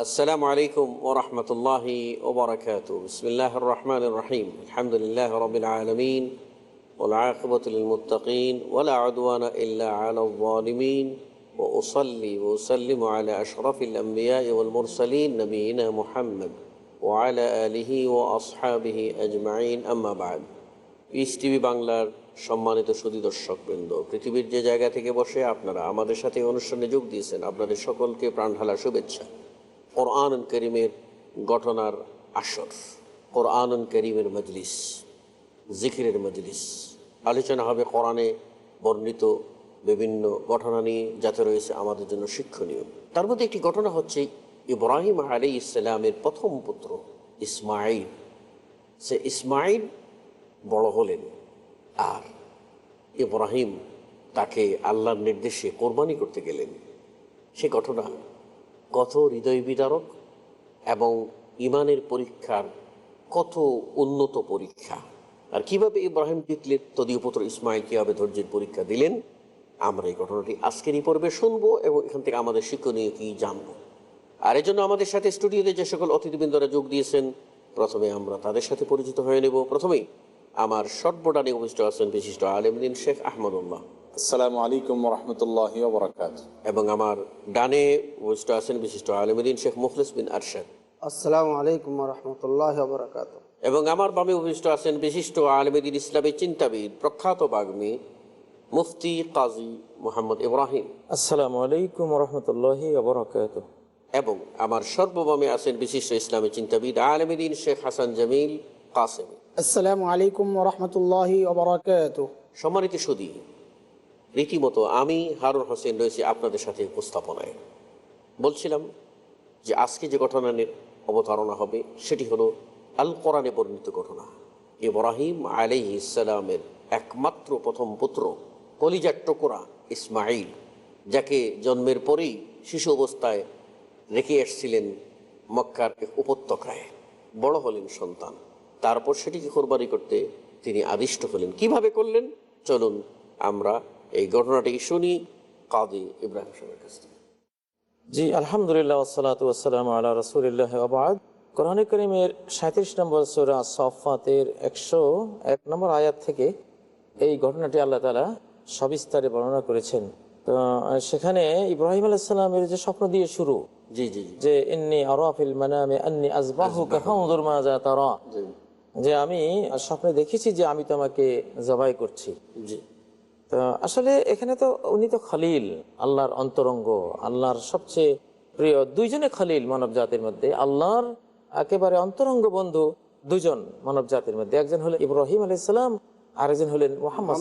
السلام عليكم ورحمة الله وبركاته بسم الله الرحمن الرحيم الحمد لله رب العالمين والعاقبة للمتقين ولا عدوان إلا على الظالمين وأصلي وأسلم على أشرف الأنبياء والمرسلين نبينا محمد وعلى آله وأصحابه أجمعين أما بعد piece TV বাংলার সম্মানিত সুদী দর্শকবৃন্দ পৃথিবীর যে জায়গা থেকে বসে আপনারা আমাদের সাথে এই অনুষ্ঠানে যোগ দিয়েছেন আপনাদের সকলকে প্রাণঢালা শুভেচ্ছা কোরআন করিমের ঘটনার আসর কোরআন করিমের মজলিস, জিকিরের মজলিস। আলোচনা হবে কোরআনে বর্ণিত বিভিন্ন ঘটনা নিয়ে, যাতে রয়েছে আমাদের জন্য শিক্ষণীয়। তার মধ্যে একটি ঘটনা হচ্ছে ইব্রাহিম আলী ইসলামের প্রথম পুত্র ইসমাইল সে ইসমাইল বড় হলেন। আর ইব্রাহিম তাকে আল্লাহর নির্দেশে কোরবানি করতে গেলেন। সে ঘটনা কত হৃদয় বিদারক এবং ইমানের পরীক্ষার কত উন্নত পরীক্ষা। আর কীভাবে ইব্রাহিম জিতলেন তদীয় পুত্র ইসমাইল কীভাবে ধৈর্যের পরীক্ষা দিলেন, আমরা এই ঘটনাটি আজকের এই পর্বে শুনব এবং এখান থেকে আমাদের শিক্ষণীয় কি জানব। আর এজন্য আমাদের সাথে স্টুডিওতে যে সকল অতিথিবৃন্দরা যোগ দিয়েছেন, প্রথমে আমরা তাদের সাথে পরিচিত হয়ে নেব। প্রথমেই আমার শর্টবোর্ডানে উপস্থিত আছেন বিশিষ্ট আলমদিন শেখ আহমদুল্লাহ। আসসালামু আলাইকুম রহমতুল্লাহ বরকাত এবং আমার ডানে উপস্থিত আছেন বিশিষ্ট আলমদিন শেখ মুখলিস বিন আরশাদ। আসসালামু আলাইকুম রহমতুল্লাহ বরকাত এবং আমার বামে উপস্থিত আছেন বিশিষ্ট আলমদিন ইসলামী চিন্তাবিদ প্রখ্যাত বাগ্মী মুফতি কাজী মোহাম্মদ ইব্রাহিম। আসসালামু আলাইকুম রহমতুল্লাহি বরকাত এবং আমার সর্ববামে আছেন বিশিষ্ট ইসলামী চিন্তাবিদ আলমদিন শেখ হাসান জামিল কাসেমি। আসসালামু আলাইকুম রহমতুল্লাহ বরকাত সম্মানিত সুদী রীতিমতো আমি হারুন হোসেন রয়েছি আপনাদের সাথে উপস্থাপনায়। বলছিলাম যে আজকে যে ঘটনা অবতারণা হবে, সেটি হলো আল কোরআনে বর্ণিত ঘটনা। ইব্রাহিম আলি ইসালামের একমাত্র প্রথম পুত্র কলিজার টুকরা ইসমাইল যাকে জন্মের পরেই শিশু অবস্থায় রেখে এসছিলেন মক্কার এক উপত্যকায়। বড় হলেন সন্তান। তারপর সেটিকে কোরবানি করতে তিনি আদিষ্ট হলেন। কীভাবে করলেন? চলুন আমরা এই ঘটনাটি শুনি কাদি ইব্রাহিম সাহেবের কাছ থেকে। জি আলহামদুলিল্লাহ ওসালাত ওসালাম আল্লাহ রসুলিল্লাহ আবাদ কোরআন করিমের সাঁত্রিশ নম্বর সোরা সফাতের একশো এক নম্বর আয়াত থেকে এই ঘটনাটি আল্লাহ তালা সবিস্তারে বর্ণনা করেছেন। তো সেখানে ইব্রাহিম আলাইসাল্লামের যে স্বপ্ন দিয়ে শুরু জি জি যে ইন্নি আরাফিল মানামে আন্নি আজবাহু কাফাউদুর মাজা তারা। যে আমি স্বপ্নে দেখেছি যে আমি তোমাকে জবাই করছি। জি। আসলে এখানে তো উনি তো খলিল আল্লাহর অন্তরঙ্গ আল্লাহর সবচেয়ে প্রিয়। দুইজনে খলিল মানব জাতির মধ্যে। আল্লাহর একেবারে অন্তরঙ্গ বন্ধু দুজন মানব জাতির মধ্যে। একজন হলেন ইব্রাহিম আলাইসাল্লাম আরেকজন হলেন মোহাম্মদ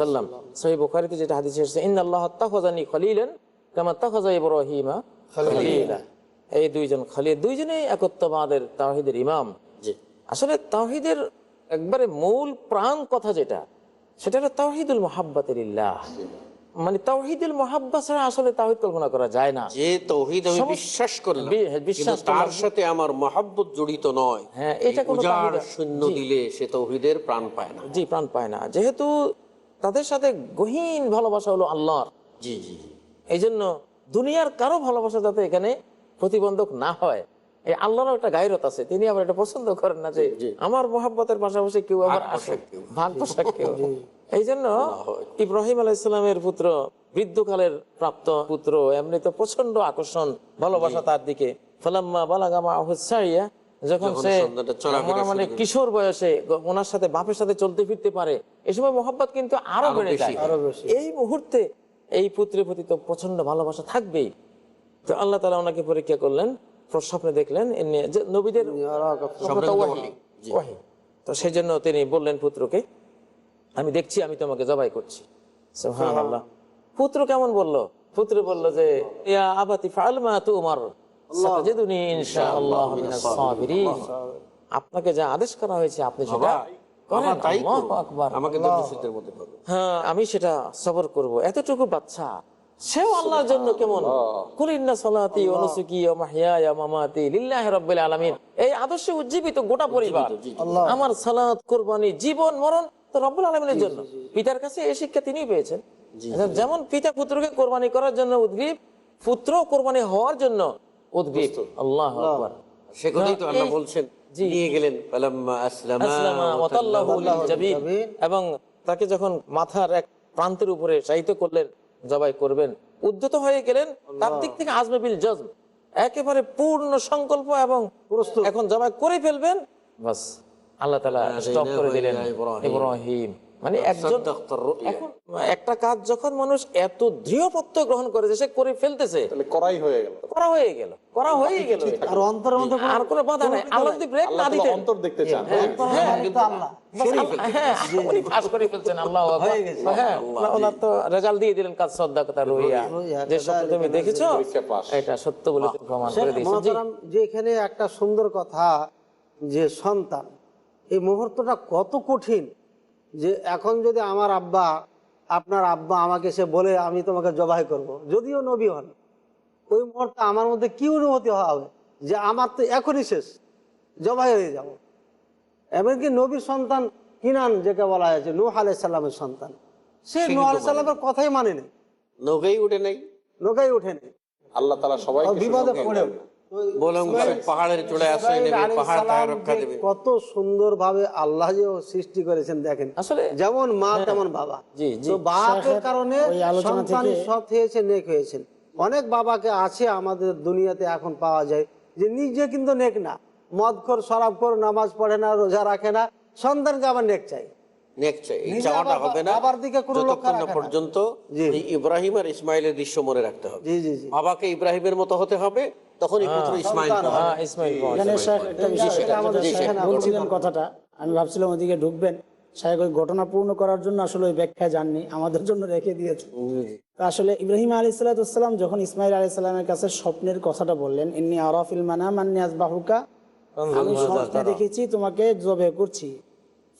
সাল্লাম সহি বুখারিতে যেটা হাদিস এসেছে ইন আল্লাহ তাফাজানি খলিলেন কামা তাফাজা ইব্রাহিমা খলিলা। এই দুইজন খলিল দুইজনেই একত্ববাদের তাহিদের ইমাম। আসলে তাহিদের একবারে মূল প্রাণ কথা যেটা সেটা হলো তাহিদুল মোহাব্বাতের ইল্লাহ মানে তাহিদুল মোহাব্বা ছাড়া আসলে তাহিদ কল্পনা করা যায় না। যে তৌহিদ আমি বিশ্বাস করলাম বিশ্বাস তার সাথে আমার মহাব্বত জড়িত নয়। হ্যাঁ, এটা কোনো শূন্য দিলে সে তৌহিদের প্রাণ পায় না। জি প্রাণ পায় না। যেহেতু তাদের সাথে গহীন ভালোবাসা হলো আল্লাহর। জি জি। এই জন্য দুনিয়ার কারও ভালোবাসা যাতে এখানে প্রতিবন্ধক না হয় এই আল্লাহর একটা গায়রত আছে। তিনি আবার এটা পছন্দ করেন না যে আমার মহাব্বতের পাশাপাশি কেউ আবার আসে। ভাগ পোশাক কেউ এই জন্য ইব্রাহিম আলাইসালামের পুত্র বৃদ্ধকালের প্রাপ্ত পুত্র এমনি তো প্রচণ্ড আকর্ষণ ভালোবাসা তার দিকে। ফালাম্মা বালাগামা হুসাইয়া যখন সে মানে কিশোর বয়সে ওনার সাথে বাপের সাথে চলতে ফিরতে পারে এই সময় মোহাম্মত কিন্তু আরও বেড়ে যায়। এই মুহূর্তে এই পুত্রের প্রতি তো প্রচণ্ড ভালোবাসা থাকবেই। তো আল্লাহ তালা ওনাকে পরীক্ষা করলেন স্বপ্নে দেখলেন নবীদের তো সেই জন্য তিনি বললেন পুত্রকে আমি দেখছি আমি তোমাকে জবাই করছি। পুত্র কেমন বলল? পুত্র বলল যে ইয়া আবাতি ফালমা। আপনাকে যা আদেশ করা হয়েছে আপনি সেটা হ্যাঁ আমি সেটা সবর করব। এতটুকু বাচ্চা সেও আল্লাহর জন্য কেমন? কুলিন্না সালাতি ওয়া নুসুকি ওয়া মাহইয়ায়া মামাতি লিল্লাহি রাব্বিল আলামিন। এই আদর্শে উজ্জীবিত গোটা পরিবার। আমার সালাত কুরবানি জীবন মরণ তো রব্বুল আলামিনের জন্য। পিতার কাছে এই শিক্ষা তিনিই পেয়েছেন। যেমন পিতা পুত্রকে কোরবানি করার জন্য উদ্গ্রীব পুত্র কোরবানি হওয়ার জন্য উদ্গ্রীব। আল্লাহ আকবার। সে কথাই তো আল্লাহ বলছেন। জি। নিয়ে গেলেন। ফালাম্মা আসলামা আসলামা ওয়া তাল্লাহু লিল জাবিন। এবং তাকে যখন মাথার এক প্রান্তের উপরে শায়িত করলেন জবাই করবেন। উদ্ধত হয়ে গেলেন তার দিক থেকে আজমে বিল জজম। একেবারে পূর্ণ সংকল্প এবং এখন জবাই করে ফেলবেন। বাস আল্লাহ তালা স্টপ করে দিলেন ইব্রাহিম। মানে একজন এখন একটা কাজ যখন মানুষ এত দৃঢ় প্রত্যয় গ্রহণ করে যে সে করে ফেলতেছে। করাই হয়ে গেল। করা হয়ে গেল করা হয়ে গেল আর অন্তরের মধ্যে আর কোনো বাধা নাই। আল্লাহ যদি ব্রেক না দিতেন। অন্তর দেখতে চান। হ্যাঁ, আল্লাহ। একটা সুন্দর কথা যে সন্তান এই মুহূর্তটা কত কঠিন। যে এখন যদি আমার আব্বা আপনার আব্বা আমাকে সে বলে আমি তোমাকে জবাই করব। যদিও নবী হন। ওই মুহূর্তে আমার মধ্যে কি অনুভূতি হবে? যে আমার তো এখনই শেষ। জবাই হয়ে যাব। এমনকি নবীর সন্তান কিনান যেকে বলা হয়েছে নূহ আলাইসাল্লামের সন্তান? সে নূহ আলাইসাল্লামের কথাই মানে নেই। নৌকাই উঠে নাই। নৌকাই ওঠেনি আল্লাহ তালা সবাই বিপদে পড়ে দেন। পাহাড়ের চলে আসে নেবে পাহাড় তাকে রক্ষা দেবে। কত সুন্দর ভাবে আল্লাহ যে সৃষ্টি করেছেন দেখেন। আসলে যেমন মা তেমন বাবা। জি, জি। তো বাপের কারণে সৎ হয়েছে নেক হয়েছেন অনেক বাবাকে আছে আমাদের দুনিয়াতে এখন পাওয়া যায় যে নিজে কিন্তু নেক না। মদ কর শরাব কর নামাজ পড়ে না রোজা রাখে না সন্তানকে আবার নেক চাই। ইব্রাহিম আর ইসমাইলের দৃশ্য মনে রাখতে হবে। জি জি জি। বাবাকে ইব্রাহিমের মতো হতে হবে তখনই পুত্র ইসমাইল সন্তান হবে। হ্যাঁ, ইসমাইল বলছিলেন কথাটা। আমি ভাবছিলাম ওদিকে ঢুকবেন। শেখ ওই ঘটনা পূর্ণ করার জন্য আসলে ওই ব্যাখ্যায় যাননি আমাদের জন্য রেখে দিয়েছে। আসলে ইব্রাহিম আলী সাল্লাতাম যখন ইসমাইল আলী সাল্লামের কাছে স্বপ্নের কথাটা বললেন ইন্নি আরাফিল মানা মান্নি আজবাহুকা আমি স্বপ্নে দেখেছি তোমাকে জবে করছি।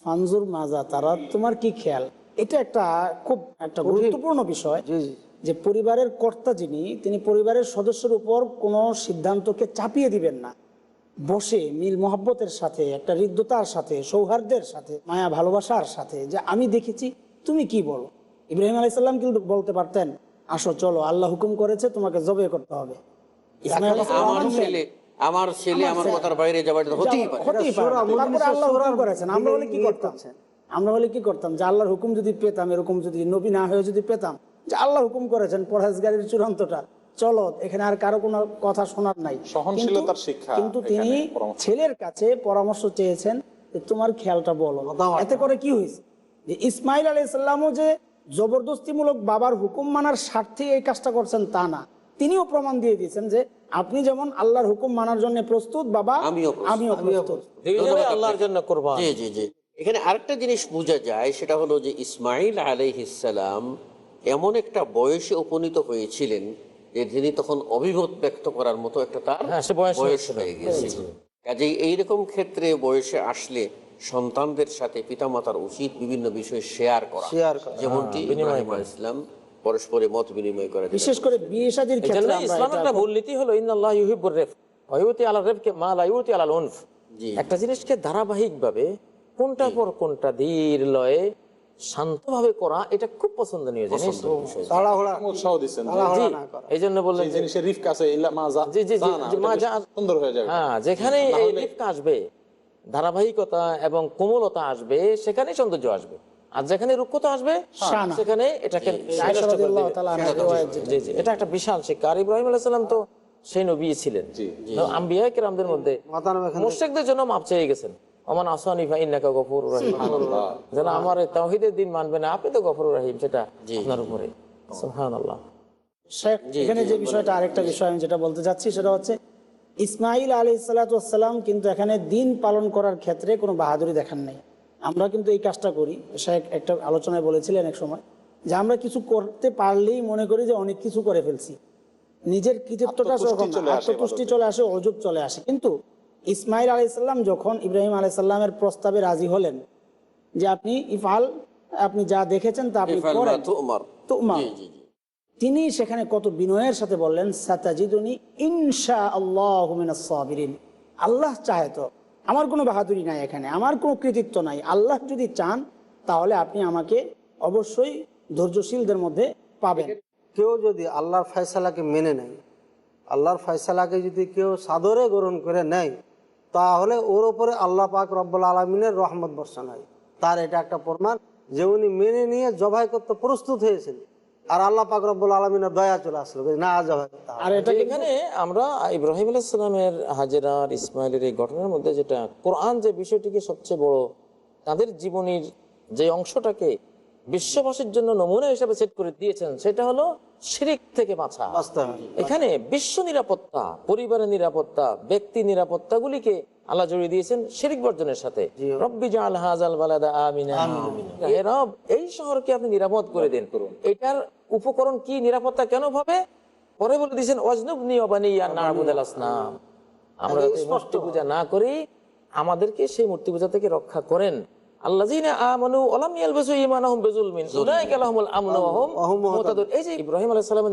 ফানজুর মাজা তারা তোমার কি খেয়াল? এটা একটা খুব একটা গুরুত্বপূর্ণ বিষয়। জি জি। যে পরিবারের কর্তা যিনি তিনি পরিবারের সদস্যের উপর কোনো সিদ্ধান্তকে চাপিয়ে দিবেন না। বসে মিল মহব্বতের সাথে একটা হৃদ্যতার সাথে সৌহার্দ্যের সাথে মায়া ভালোবাসার সাথে যে আমি দেখেছি তুমি কি বলো? ইব্রাহিম আলাইসাল্লাম কিন্তু বলতে পারতেন আসো চলো আল্লাহ হুকুম করেছে তোমাকে জবে করতে হবে। আমার ছেলে কথার বাইরে আল্লাহ করেছেন। হলে কি করতাম? আমরা হলে কি করতাম? যে আল্লাহর হুকুম যদি পেতাম এরকম যদি নবী না হয়ে যদি পেতাম যে আল্লাহ হুকুম করেছেন পরহেজগারির চূড়ান্তটা। চলো এখানে আর কারও কোনো কথা শোনার নাই। সহনশীলতার কিন্তু- শিক্ষা কিন্তু তিনি ছেলের কাছে পরামর্শ চেয়েছেন যে তোমার খেয়ালটা বলো। এতে করে কি হয়েছে? যে ইসমাইল আলাইসাল্লামও যে জবরদস্তিমূলক বাবার হুকুম মানার স্বার্থে এই কাজটা করছেন তা না। তিনিও প্রমাণ দিয়ে দিয়েছেন যে আপনি যেমন আল্লাহর হুকুম মানার জন্য প্রস্তুত বাবা আমিও প্রস্তুত। আমিও আল্লাহর জন্য কোরবান। জি জি জি। এখানে আরেকটা জিনিস বোঝা যায় সেটা হলো যে ইসমাইল আলাইহিসালাম এমন একটা বয়সে উপনীত হয়েছিলেন যে তিনি তখন অভিমত ব্যক্ত করার মতো একটা তার হ্যাঁ, বয়স হয়ে গেছে কাজেই এইরকম ক্ষেত্রে বয়সে আসলে সন্তানদের সাথে পিতামাতার উচিত বিভিন্ন বিষয় শেয়ার করা। যেমনটি ইব্রাহিম ইসলাম পরস্পরে মত বিনিময় করে বিশেষ করে বিয়ে শাদীর ক্ষেত্রে ইসলাম একটা মূলনীতি হলো ইন্নাল্লাহ ইউহিব্বুর রেফ ওয়ায়ুতি আলা রেফকে মা লা ইউতি আলাল উনফ। জি। একটা জিনিসকে ধারাবাহিকভাবে কোনটা পর কোনটা ধীর লয়ে শান্তভাবে করা এটা খুব পছন্দনীয় জিনিস। এই জন্য বললেন হয়ে যাবে। হ্যাঁ যেখানে আসবে ধারাবাহিকতা এবং কোমলতা আসবে সেখানে সৌন্দর্য আসবে। আর যেখানে রুক্ষতা আসবে সেখানে এটাকে এটা একটা বিশাল শিক্ষা। আর ইব্রাহিম আলাইসাল্লাম তো সেই নবী ছিলেন। জি, আম্বিয়া কিরামদের মধ্যে মাতানো জন্য মাপ চেয়ে গেছেন। অমান আসানি ভাই গফুর রহিম। যেন আমার দিন মানবে না আপনি তো গফুর রহিম সেটা আপনার উপরে। এখানে যে বিষয়টা আরেকটা বিষয় আমি যেটা বলতে চাচ্ছি সেটা হচ্ছে ইসমাইল আলী সালাতাম কিন্তু এখানে দিন পালন করার ক্ষেত্রে কোনো বাহাদুরি দেখান নাই। আমরা কিন্তু এই কাজটা করি। শেখ একটা আলোচনায় বলেছিলেন এক সময় যে আমরা কিছু করতে পারলেই মনে করি যে অনেক কিছু করে ফেলছি। নিজের কৃতিত্বটা আত্মতুষ্টি চলে আসে আত্মতুষ্টি চলে আসে অজুব চলে আসে। কিন্তু ইসমাইল আলাইসাল্লাম যখন ইব্রাহিম আলাইসাল্লামের প্রস্তাবে রাজি হলেন যে আপনি ইফাল আপনি যা দেখেছেন তা আপনি তিনি সেখানে কত বিনয়ের সাথে বললেন সাতাজিদুনি ইনশা আল্লাহ সাবিরিন। আল্লাহ চাহে তো আমার কোনো বাহাদুরি নাই এখানে আমার কোনো কৃতিত্ব নাই। আল্লাহ যদি চান তাহলে আপনি আমাকে অবশ্যই ধৈর্যশীলদের মধ্যে পাবেন। কেউ যদি আল্লাহর ফয়সালাকে মেনে নেয় আল্লাহর ফয়সালাকে যদি কেউ সাদরে গ্রহণ করে নেয় তাহলে ওর ওপরে আল্লাহ পাক রব্বুল আলমিনের রহমত বর্ষণ হয়। তার এটা একটা প্রমাণ যে উনি মেনে নিয়ে জবাই করতে প্রস্তুত হয়েছিল আর আল্লাহ পাক রব্বুল আলমিনের দয়া চলে আসলো না জবাই আর এটা এখানে আমরা ইব্রাহিম আলাইসালামের হাজেরার, ইসমাইলের এই ঘটনার মধ্যে যেটা, কোরআন যে বিষয়টিকে সবচেয়ে বড়, তাদের জীবনীর যে অংশটাকে বিশ্ববাসীর জন্য নমুনা হিসেবে সেট করে দিয়েছেন, সেটা হলো শিরিক থেকে বাঁচা। এখানে বিশ্ব নিরাপত্তা পরিবারের নিরাপত্তা ব্যক্তি নিরাপত্তাগুলিকে আল্লাহ জড়িয়ে দিয়েছেন শিরিক বর্জনের সাথে। রব্বি জাল হাজাল বালাদা আমিনা হে রব এই শহরকে আপনি নিরাপদ করে দিন। এটার উপকরণ কি? নিরাপত্তা কেন ভাবে? পরে বলে দিয়েছেন নিয়বানি আসনাম। আমরা মূর্তি পূজা না করি আমাদেরকে সেই মূর্তি পূজা থেকে রক্ষা করেন।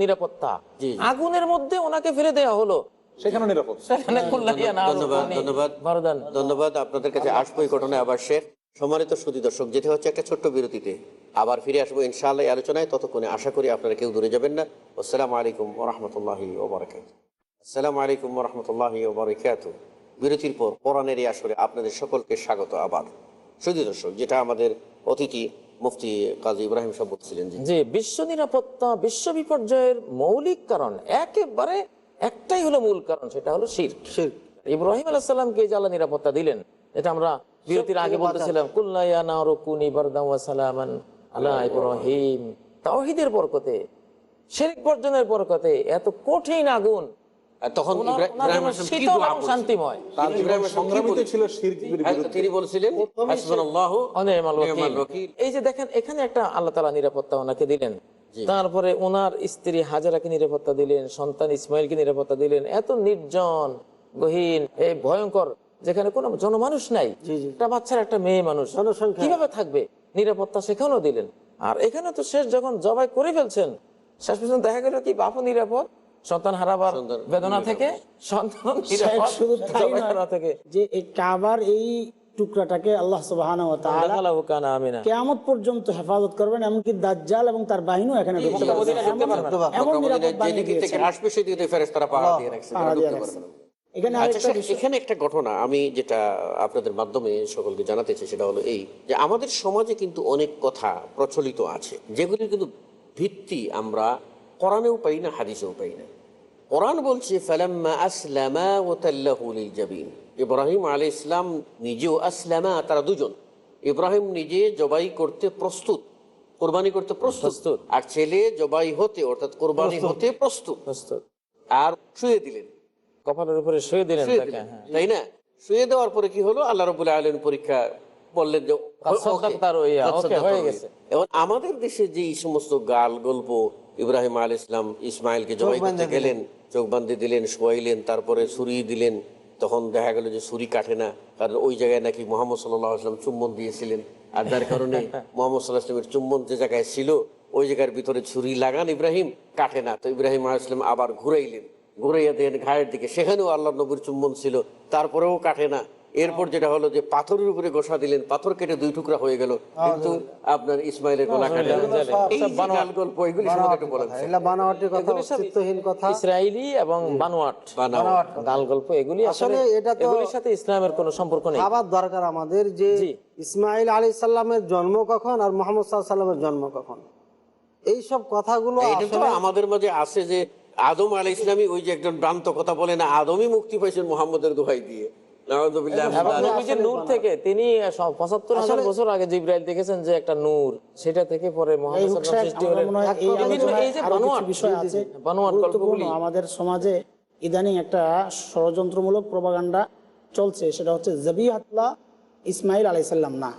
নিরাপত্তা আগুনের মধ্যে ওনাকে ফেলে দেয়া হলো। সেখানে নিরাপদ ধন্যবাদ ধন্যবাদ। আপনাদের কাছে আসব এই ঘটনায় আবার শেখ সম্মানিত সুদী দর্শক যেতে হচ্ছে একটা ছোট্ট বিরতিতে। আবার ফিরে আসব ইনশাআল্লাহ আলোচনায়। ততক্ষণে আশা করি আপনারা কেউ দূরে যাবেন না। আসসালামু আলাইকুম ওরহমতুল্লাহি ওবরাকাত আসসালামু আলাইকুম ওরহমতুল্লাহি ওবরাকাত বিরতির পর কোরআনের এই আসরে আপনাদের সকলকে স্বাগত আবার সুদী দর্শক যেটা আমাদের অতিথি মুফতি কাজী ইব্রাহিম সাহেব বলছিলেন যে বিশ্ব নিরাপত্তা বিশ্ব বিপর্যয়ের মৌলিক কারণ একেবারে একটাই হলো মূল কারণ সেটা হলো শির শির ইব্রাহিম আলাহিসাল্লামকে যে আল্লাহ নিরাপত্তা দিলেন এটা আমরা বিরতির আগে বলতেছিলাম সালামান আলা ইব্রাহিম। তাওহীদের বরকতে শিরক বর্জনের বরকতে এত কঠিন আগুন তখন? শান্তিময়? ছিল হ্যাঁ, তিনি বলছিলেন। এই যে দেখেন এখানে একটা আল্লাহ তালা নিরাপত্তা ওনাকে দিলেন। তারপরে ওনার স্ত্রী হাজারাকে নিরাপত্তা দিলেন সন্তান ইসমাইলকে নিরাপত্তা দিলেন। এত নির্জন গহীন এই ভয়ঙ্কর যেখানে কোনো জনমানুষ নাই। একটা বাচ্চার একটা মেয়ে মানুষ। কীভাবে থাকবে? নিরাপত্তা সেখানেও দিলেন। আর এখানে তো শেষ যখন জবাই করে ফেলছেন শেষ পর্যন্ত দেখা গেল কি বাপও নিরাপদ সন্তান হারাবার বেদনা থেকে সন্তান থেকে। যে এই কাবার এই টুকরাটাকে আল্লাহ কেয়ামত পর্যন্ত হেফাজত করবেন এমনকি দাজ্জাল এবং তার বাহিনীও এখানে আচ্ছা এখানে একটা ঘটনা আমি যেটা আপনাদের মাধ্যমে সকলকে জানাতে চাই সেটা হলো এই যে আমাদের সমাজে কিন্তু অনেক কথা প্রচলিত আছে যেগুলির কিন্তু ভিত্তি আমরা কোরআনেও পাই না হাদিসেও পাই না। কোরআন বলছে ফালাম্মা আসলামা ও তাল্লাহুলিল জাবিন। ইব্রাহিম আলী ইসলাম নিজেও আসলামা তারা দুজন। ইব্রাহিম নিজে জবাই করতে প্রস্তুত কোরবানি করতে প্রস্তুত। আর ছেলে জবাই হতে অর্থাৎ কোরবানি হতে প্রস্তুত। আর শুয়ে দিলেন। কপালের উপরে শুয়ে দিলেন হ্যাঁ। তাই না? শুয়ে দেওয়ার পরে কি হলো? আল্লাহ রবুল্লাহ আলম পরীক্ষা বললেন যে আমাদের দেশে যে এই সমস্ত গাল গল্প ইব্রাহিম আল ইসলাম ইসমাইলকে জবাই করতে গেলেন চোখ বান্ধে দিলেন শোয়াইলেন তারপরে ছুরি দিলেন। তখন দেখা গেল যে ছুরি কাটে না কারণ ওই জায়গায় নাকি মোহাম্মদ সাল্লাহ আসলাম চুম্বন দিয়েছিলেন। আর যার কারণে মোহাম্মদ সাল্লাহ আসলামের চুম্বন যে জায়গায় ছিল ওই জায়গার ভিতরে ছুরি লাগান ইব্রাহিম কাটে না। তো ইব্রাহিম আল ইসলাম আবার ঘুরাইলেন। ঘুরাইয়া দেন ঘায়ের দিকে সেখানেও আল্লাহ নবীর চুম্বন ছিল তারপরেও কাটে না। এরপর যেটা হলো যে পাথরের উপরে গোসা দিলেন পাথর কেটে দুই টুকরা হয়ে গেল। কিন্তু আপনার ইসমাইলের গলা কাটে না। এই যে গাল গল্প এগুলি সম্বন্ধে একটু বলেন এগুলা বানাওয়াটির কথা চিত্তহীন কথা ইসরায়েলি এবং বানোয়াট। বানাওয়াট। গাল গল্প এগুলি আসলে আসলে এটা তো- এগুলির সাথে ইসলামের কোনো সম্পর্ক নেই। আবার দরকার আমাদের যে ইসমাইল জন্ম কখন আর মোহাম্মদ সাল্লামের জন্ম কখন? এই সব কথাগুলো এটা তো আসলে আমাদের মাঝে আছে যে আদম আলাই ইসলামী ওই যে একজন ভ্রান্ত কথা বলে না আদমই মুক্তি পাইছেন মোহাম্মদের দোহাই দিয়ে। নাউযুবিল্লাহ এবং যালিক। নবীজির নূর থেকে তিনি পঁচাত্তর হাজার বছর আগে জিব্রাইল দেখেছেন যে একটা নূর সেটা থেকে পরে হয় আমাদের সমাজে ইদানিং একটা ষড়যন্ত্রমূলক প্রপাগান্ডা চলছে সেটা হচ্ছে জবিহাতলা ইসমাইল আলাইসাল্লাম না।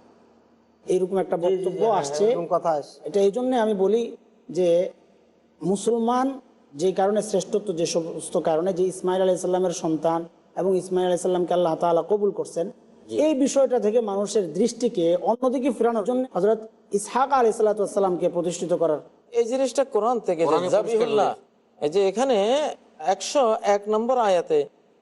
এইরকম একটা বক্তব্য আসছে। এরকম কথা এটা এই জন্য আমি বলি যে মুসলমান যে কারণে শ্রেষ্ঠত্ব যে সমস্ত কারণে যে ইসমাইল আলাইসাল্লামের সন্তান এবং ইসমাইল আলাইসাল্লামকে আল্লাহ তাআলা কবুল করছেন। এই বিষয়টা থেকে মানুষের দৃষ্টিকে অন্যদিকে ফেরানোর জন্য হজরত ইসহাক আলাই সাল্লাতামকে প্রতিষ্ঠিত করার। এই জিনিসটা কোরআন থেকে এই যে এখানে একশো এক নম্বর আয়াতে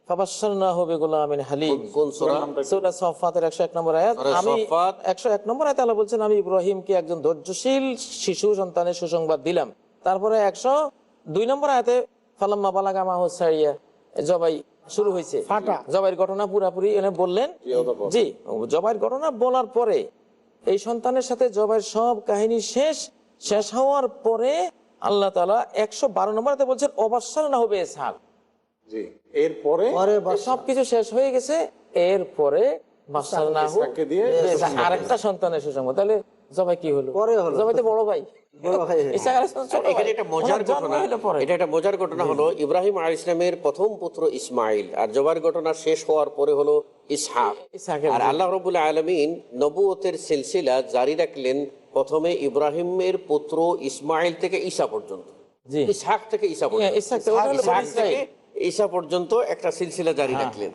ফাবাশশারনাহু বিগুলামিন হালিম। কোন সূরা? সূরা সফফাতের 101 নম্বর আয়াত। আমি সফফাত। 101 আয়াতে আল্লাহ বলছেন আমি ইব্রাহিমকে একজন ধৈর্যশীল শিশু সন্তানের সুসংবাদ দিলাম। তারপরে 102 নম্বর আয়াতে ফালাম্মা বালাগা মা হোসাইয়া জবাই শুরু হয়েছে। ফাটা। জবাইয়ের ঘটনা পুরাপুরি এনে বললেন জি জবাইয়ের ঘটনা বলার পরে এই সন্তানের সাথে জবাইয়ের সব কাহিনী শেষ শেষ হওয়ার পরে আল্লাহ তালা একশো বারো নম্বরতে বলছেন অবসর না হবে জি এরপরে? সবকিছু শেষ হয়ে গেছে এরপরে আরেকটা সন্তানের সুসংবাদ। তাহলে জবাই কি হলো? হলো। জবাই তো বড় ভাই। হয়ে। এটা একটা মজার ঘটনা হলো ইব্রাহিম আল ইসলামের প্রথম পুত্র ইসমাইল আর জবার ঘটনা শেষ হওয়ার পরে হলো ইসহাক। ইসহাকের আর আল্লাহ রবুল্লা আলমিন নবুয়তের সিলসিলা জারি রাখলেন প্রথমে ইব্রাহিমের পুত্র ইসমাইল থেকে ঈসা পর্যন্ত। ইসহাক থেকে ঈসা হ্যাঁ, পর্যন্ত। ঈসা পর্যন্ত একটা সিলসিলা জারি রাখলেন।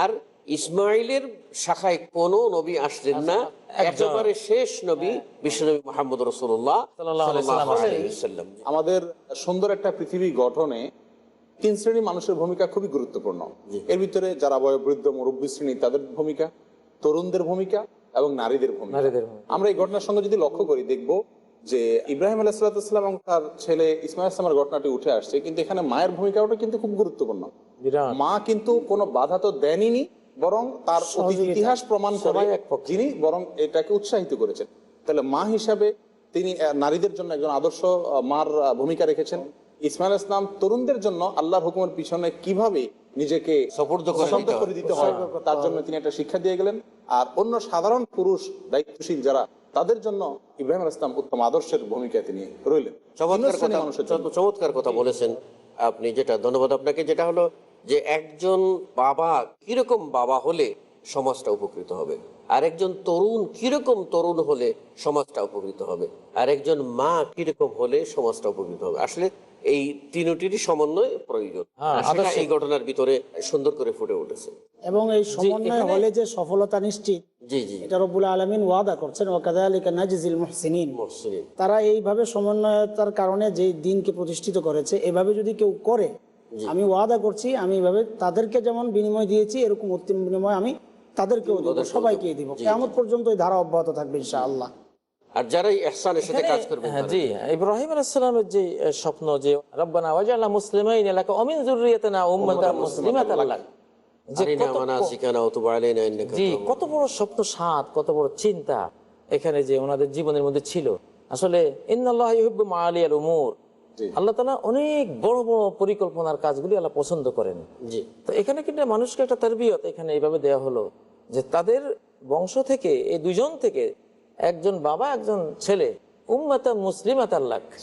আর ইসমাইলের শাখায় কোনো নবী আসলেন না। একেবারে শেষ নবী বিশ্বনবী মোহাম্মদ রসুল্লাহ। আমাদের সুন্দর একটা পৃথিবী গঠনে তিন শ্রেণি মানুষের ভূমিকা খুবই গুরুত্বপূর্ণ। এর ভিতরে যারা বয়োবৃদ্ধ মুরব্বী শ্রেণি তাদের ভূমিকা তরুণদের ভূমিকা এবং নারীদের ভূমিকা। আমরা এই ঘটনার সঙ্গে যদি লক্ষ্য করি দেখব যে ইব্রাহিম আলাহিসাল্লাম এবং তার ছেলে ইসমাইল ইসলামের ঘটনাটি উঠে আসছে কিন্তু এখানে মায়ের ভূমিকাটা কিন্তু খুব গুরুত্বপূর্ণ। মা কিন্তু কোনো বাধা তো দেনইনি বরং তার ইতিহাস প্রমাণ করে সবাই এক পক্ষে। যিনি বরং এটাকে উৎসাহিত করেছেন। তাহলে মা হিসাবে তিনি নারীদের জন্য একজন আদর্শ মার ভূমিকা রেখেছেন। ইসমাইল ইসলাম তরুণদের জন্য আল্লাহর হুকুমের পিছনে কীভাবে নিজেকে করে দিতে হয়। তার জন্য তিনি একটা শিক্ষা দিয়ে গেলেন। আর অন্য সাধারণ পুরুষ দায়িত্বশীল যারা তাদের জন্য ইব্রাহিম ইসলাম উত্তম আদর্শের ভূমিকায় তিনি রইলেন। চমৎকার কথা বলেছেন আপনি যেটা। ধন্যবাদ আপনাকে। যেটা হলো যে একজন বাবা কীরকম বাবা হলে সমাজটা উপকৃত হবে? আর একজন তরুণ কীরকম তরুণ হলে সমাজটা উপকৃত হবে? আর একজন মা কীরকম হলে সমাজটা উপকৃত হবে? আসলে এই তিনটিরই সমন্বয় প্রয়োজন। হ্যাঁ, এই ঘটনার ভিতরে সুন্দর করে ফুটে উঠেছে। এবং এই সমন্বয় হলে যে সফলতা নিশ্চিত জি জি এটা রব্বুল আলমিন ওয়াদা করছেন ওয়াকাদালিকা নাজিজিল মুহসিনিন। তারা এইভাবে সমন্বয়তার কারণে যে দিনকে প্রতিষ্ঠিত করেছে এভাবে যদি কেউ করে আমি ওয়াদা করছি আমি এইভাবে তাদেরকে যেমন বিনিময় দিয়েছি এরকম উত্তম বিনিময় আমি তাদেরকেও দেবো সবাইকেই দিব। কেমন পর্যন্ত এই ধারা অব্যাহত থাকবে ইনশাআল্লাহ। আর যারা এহসানের সাথে কাজ করবে হ্যাঁ, জি ইব্রাহিম আলাইসালামের যে স্বপ্ন যে রব্বানা ওয়াজাল্লাহ মুসলিমাইন এলাকা অমিন জুরিয়াতানা উম্মাতান মুসলিমাতান লাক। কত- জি বড় স্বপ্ন সাত কত বড় চিন্তা এখানে যে ওনাদের জীবনের মধ্যে ছিল। আসলে ইন্নাল্লাহ ইউহিব্বু মাআলিয়াল উমুর। জি। আল্লাহ তাআলা অনেক বড় বড় পরিকল্পনার কাজগুলি আল্লাহ পছন্দ করেন। তো এখানে কিন্তু মানুষকে একটা তারবিয়ত এখানে এইভাবে দেওয়া হলো যে তাদের বংশ থেকে এই দুজন থেকে একজন বাবা একজন ছেলে উম্মাতা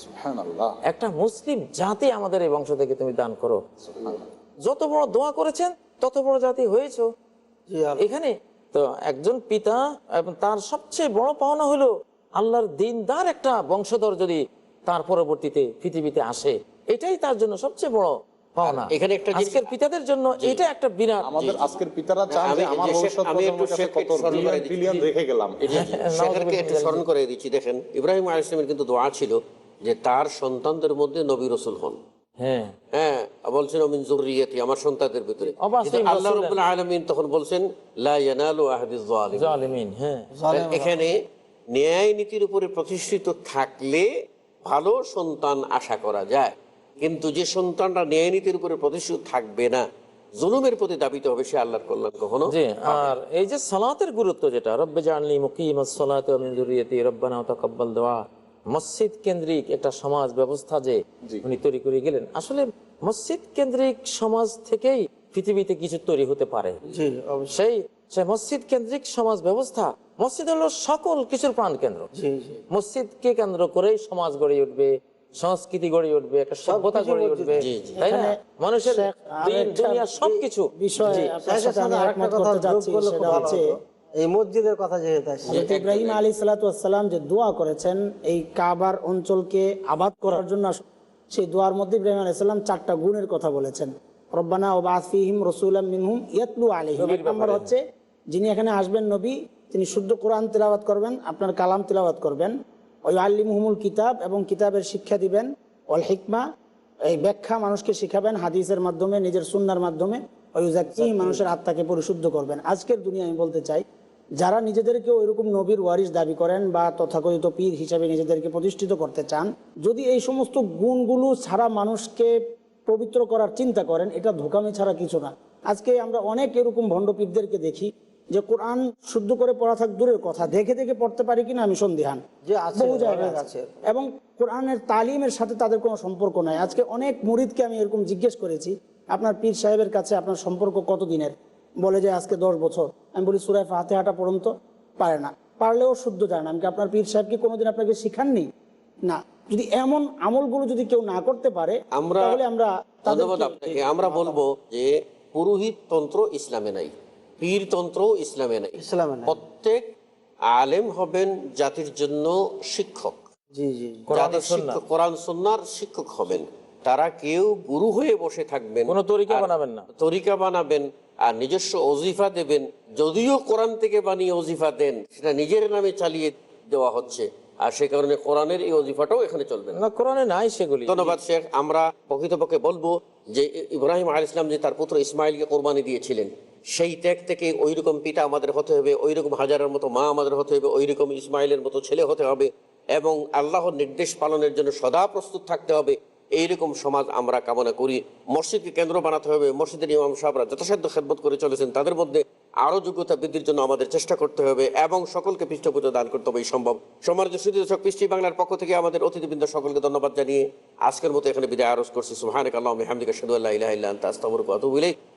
সুবহানাল্লাহ, একটা মুসলিম জাতি আমাদের এই বংশ থেকে তুমি দান করো। যত বড় দোয়া করেছেন তত বড় জাতি হয়েছো। এখানে তো একজন পিতা এবং তার সবচেয়ে বড় পাওনা হলো আল্লাহর দিনদার একটা বংশধর যদি তার পরবর্তীতে পৃথিবীতে আসে। এটাই তার জন্য সবচেয়ে বড় এখানে একটা আজকের পিতাদের জন্য এটা একটা বিরাট আমাদের আজকের পিতারা চান যে আমার ভবিষ্যৎ আমি একটু প্রজন্মের কাছে শেখকে কত স্মরণ করে বিলিয়ন রেখে গেলাম। এটা একটু স্মরণ করে দিচ্ছি। দেখেন ইব্রাহিম আলাইহিস কিন্তু দোয়া ছিল যে তার সন্তানদের মধ্যে নবী রসুল হন। হ্যাঁ। হ্যাঁ বলছেন অমিন জরুরিয়াতি আমার সন্তানদের ভিতরে। আল্লাহ রাব্বুল তখন বলছেন হ্যাঁ। এখানে ন্যায় নীতির উপরে প্রতিষ্ঠিত থাকলে ভালো সন্তান আশা করা যায়। কিন্তু যে সন্তানরা ন্যায় নীতির উপরে প্রতিষ্ঠিত থাকবে না জুলুমের প্রতি দাবিত হবে সে আল্লাহর কল্যাণ কখনো জি আর এই যে সালাতের গুরুত্ব যেটা রব্বে জানলি মুকিম সালাতে যুরিয়াতি রব্বানা তাকাব্বাল দোয়া মসজিদ কেন্দ্রিক একটা সমাজ ব্যবস্থা যে উনি তৈরি করে গেলেন আসলে মসজিদ কেন্দ্রিক সমাজ থেকেই পৃথিবীতে কিছু তৈরি হতে পারে। অবশ্যই। সেই সেই মসজিদ কেন্দ্রিক সমাজ ব্যবস্থা মসজিদ হলো সকল কিছুর প্রাণ কেন্দ্র। মসজিদকে কেন্দ্র করেই সমাজ গড়ে উঠবে সংস্কৃতি গড়ে উঠবে একটা সভ্যতা গড়ে উঠবে তাই না? মানুষের দুনিয়া সবকিছু। এই মসজিদের কথা যেহেতু ইব্রাহিম আলী সালাতাম যে দোয়া করেছেন এই কাবার অঞ্চলকে আবাদ করার জন্য সেই দোয়ার মধ্যে ইব্রাহিম আলী সাল্লাম চারটা গুণের কথা বলেছেন। রব্বানা ও বাসফিহিম রসুলাম মিনহুম ইয়াতলু আলাইহিম। এক নম্বর হচ্ছে যিনি এখানে আসবেন নবী তিনি শুদ্ধ কোরআন তিলাওয়াত করবেন আপনার কালাম তিলাওয়াত করবেন। ওই আল্লিমুহুমুল কিতাব এবং কিতাবের শিক্ষা দিবেন অল হিকমা এই ব্যাখ্যা মানুষকে শিখাবেন হাদিসের মাধ্যমে নিজের সুন্নার মাধ্যমে ওই জাকি মানুষের আত্মাকে পরিশুদ্ধ করবেন। আজকের দুনিয়া আমি বলতে চাই যারা নিজেদেরকে ওইরকম নবীর ওয়ারিস দাবি করেন বা তথাকথিত পীর হিসাবে নিজেদেরকে প্রতিষ্ঠিত করতে চান যদি এই সমস্ত গুণগুলো ছাড়া মানুষকে পবিত্র করার চিন্তা করেন এটা ধোকামি ছাড়া কিছু না। আজকে আমরা অনেক এরকম ভণ্ডপীরদেরকে দেখি যে কোরআন শুদ্ধ করে পড়া থাক দূরের কথা দেখে দেখে পড়তে পারি কিনা আমি সন্দিহান। বহু জায়গায় আছে। এবং কোরআনের তালিমের সাথে তাদের কোনো সম্পর্ক নাই। আজকে অনেক মুরিদকে আমি এরকম জিজ্ঞেস করেছি আপনার পীর সাহেবের কাছে আপনার সম্পর্ক কত দিনের বলে যে আজকে দশ বছর। আমি বলি সুরায় হাঁটা পর্যন্ত পারে না। পারলেও শুদ্ধ জানে না। আমি কি আপনার পীর সাহেব কি কোনোদিন আপনাকে শিখাননি? না। যদি এমন আমলগুলো যদি কেউ না করতে পারে আমরা আমরা বলব যে পুরোহিত তন্ত্র ইসলামে নাই। পীর তন্ত্র ইসলামে নাই। ইসলামে প্রত্যেক আলেম হবেন জাতির জন্য শিক্ষক। জি জি জি। কোরআন। শিক্ষক সন্ন্যার শিক্ষক হবেন। তারা কেউ গুরু হয়ে বসে থাকবেন কোনো তরিকা আর বানাবেন না। তরিকা বানাবেন আর নিজস্ব অজিফা দেবেন। যদিও কোরআন থেকে বানিয়ে অজিফা দেন সেটা নিজের নামে চালিয়ে দেওয়া হচ্ছে। আর সে কারণে কোরআনের এই অজিফাটাও এখানে চলবে না। না কোরআনে নাই সেগুলি। ধন্যবাদ শেখ। আমরা প্রকৃতপক্ষে বলব যে ইব্রাহিম আল ইসলাম যে তার পুত্র ইসমাইলকে কোরবানি দিয়েছিলেন সেই ত্যাগ থেকে ওই রকম পিতা আমাদের হতে হবে ওই রকম হাজারের মতো মা আমাদের হতে হবে ওই রকম ইসমাইলের মতো ছেলে হতে হবে এবং আল্লাহর নির্দেশ পালনের জন্য সদা প্রস্তুত থাকতে হবে। এইরকম সমাজ আমরা কামনা করি। মসজিদকে কেন্দ্র বানাতে হবে। মসজিদের ইমাম সাহেবরা যথাসাধ্য খেদমত করে চলেছেন। তাদের মধ্যে আরও যোগ্যতা বৃদ্ধির জন্য আমাদের চেষ্টা করতে হবে এবং সকলকে পৃষ্ঠপোষক দান করতে হবে। সম্ভব। সমাজ সুদী দর্শক পৃষ্টি বাংলার পক্ষ থেকে আমাদের অতিথিবৃন্দ সকলকে ধন্যবাদ জানিয়ে আজকের মতো এখানে বিদায় আরজ করছি। সুহানিক আল্লাহ হামদিকা সাদু আল্লাহ ইলাহ ইল্লাহ আস্তাগফিরুকা